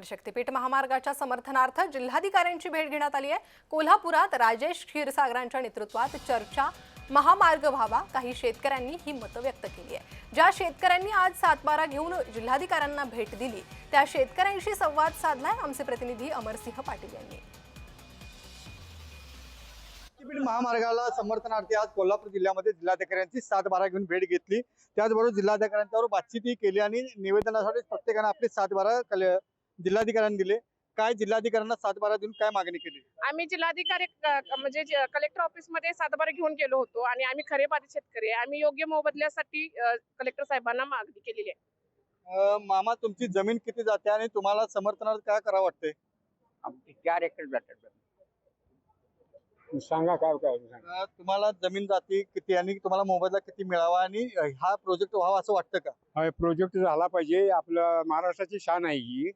तर शक्तीपीठ महामार्गाच्या समर्थनार्थ जिल्हाधिकाऱ्यांची भेट घेण्यात आली आहे. कोल्हापुरात राजेश क्षीरसागरांच्या नेतृत्वात चर्चा महामार्ग व्हावा काही शेतकऱ्यांनी ही मतं व्यक्त केली आहे. ज्या शेतकऱ्यांनी आज सातबारा घेऊन जिल्हाधिकाऱ्यांना भेट दिली त्या शेतकऱ्यांशी संवाद साधलाय आमचे प्रतिनिधी अमरसिंह पाटील यांनी. महामार्गाला समर्थनार्थी आज कोल्हापूर जिल्ह्यामध्ये जिल्हाधिकाऱ्यांची सात बारा घेऊन भेट घेतली. त्याचबरोबर जिल्हाधिकाऱ्यांच्यावर बातचीतही केली आणि निवेदनासाठी प्रत्येकाने आपली सात बारा जिल्हाधिकाऱ्यांनी दिले. काय जिल्हाधिकाऱ्यांना सात बारा देऊन काय मागणी केली? आम्ही जिल्हाधिकारी क- म्हणजे जे कलेक्टर ऑफिसमध्ये सातबारा घेऊन गेलो होतो आणि आम्ही खरे बाधित शेतकरी आहे. आम्ही योग्य मोबदल्यासाठी अ, कलेक्टर साहेबांना मागणी केलेली आहे. अं, मामा तुमची जमीन किती जाते आणि तुम्हाला समर्थनार्थ काय करावं वाटतंय? आमची चार एकर जातात सांगा काय काय सांगा. अं, तुम्हाला जमीन जाती किती आणि तुम्हाला मोबदला किती मिळावा आणि अं, हा प्रोजेक्ट व्हावा असं वाटतं का? हा प्रोजेक्ट झाला पाहिजे. आपलं महाराष्ट्राची शान आहे ही.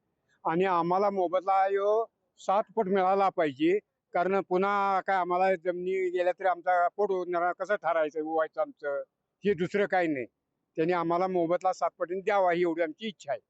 आणि आम्हाला मोबदला यो सात पट मिळाला पाहिजे. कारण पुन्हा काय आम्हाला जमिनी गेल्या तरी आमचा पोट उरणार कसं ठरायचं व्हायचं आमचं? हे दुसरं काही नाही. त्यांनी आम्हाला मोबदला सात पटीने द्यावा ही एवढी आमची इच्छा आहे.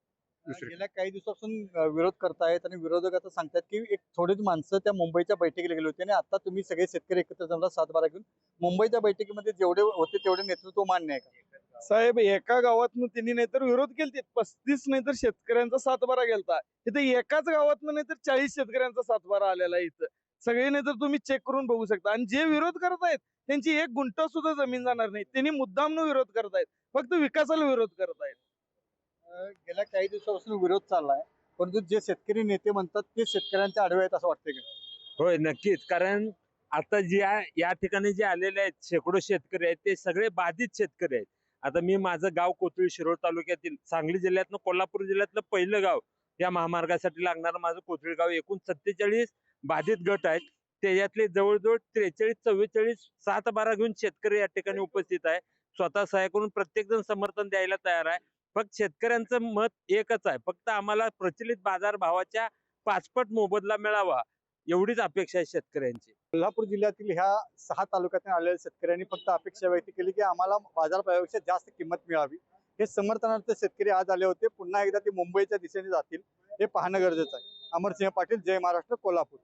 दुसरं गेल्या काही दिवसापासून विरोध करतायत आणि विरोधक आता सांगतात की एक थोडीच माणसं त्या मुंबईच्या बैठकीला गेली होती आणि आता तुम्ही सगळे शेतकरी एकत्र जमला सातबारा घेऊन. मुंबईच्या बैठकीमध्ये जेवढे होते तेवढे नेतृत्व मान्य आहे का? साहेब एका गावातनं त्यांनी नाहीतर विरोध केलते. पस्तीस नाहीतर शेतकऱ्यांचा सातबारा गेलता. इथे एकाच गावातनं नाहीतर चाळीस शेतकऱ्यांचा सातबारा आलेला आहे इथं. सगळे नाहीतर तुम्ही चेक करून बघू शकता. आणि जे विरोध करत आहेत त्यांची एक गुंठ सुद्धा जमीन जाणार नाही. त्यांनी मुद्दामनं विरोध करत आहेत फक्त विकासाला विरोध करत आहेत गेल्या काही दिवसापासून विरोध चाललाय. परंतु जे शेतकरी नेते म्हणतात ते शेतकऱ्यांच्या आडवे आहेत असं वाटतंय का? होय नक्कीच. कारण आता जे आहे- या ठिकाणी जे आलेले आहेत शेकडो शेतकरी आहेत ते सगळे बाधित शेतकरी आहेत. आता मी माझं गाव कोथळी शिरोळ तालुक्यातील सांगली जिल्ह्यातलं कोल्हापूर जिल्ह्यातलं पहिलं गाव या महामार्गासाठी लागणारं माझं कोथळी गाव एकूण सत्तेचाळीस बाधित गट आहेत. त्याच्यातले जवळजवळ त्रेचाळीस चव्वेचाळीस सात बारा घेऊन शेतकरी या ठिकाणी उपस्थित आहे. स्वतः सहाय्य करून प्रत्येक जण समर्थन द्यायला तयार आहे. फक्त शेतकऱ्यांचं मत एकच आहे. फक्त आम्हाला प्रचलित बाजार भावाच्या पाचपट मोबदला मिळावा एवढीच अपेक्षा आहे शेतकऱ्यांची. कोल्हापूर जिल्ह्यातील ह्या सहा तालुक्यातून आलेल्या शेतकऱ्यांनी फक्त अपेक्षा व्यक्त केली की आम्हाला बाजारभावापेक्षा जास्त किंमत मिळावी. हे समर्थनार्थ शेतकरी आज आले होते. पुन्हा एकदा ते मुंबईच्या दिशेने जातील. हे पाहणं गरजेचं आहे. अमरसिंह पाटील जय महाराष्ट्र कोल्हापूर.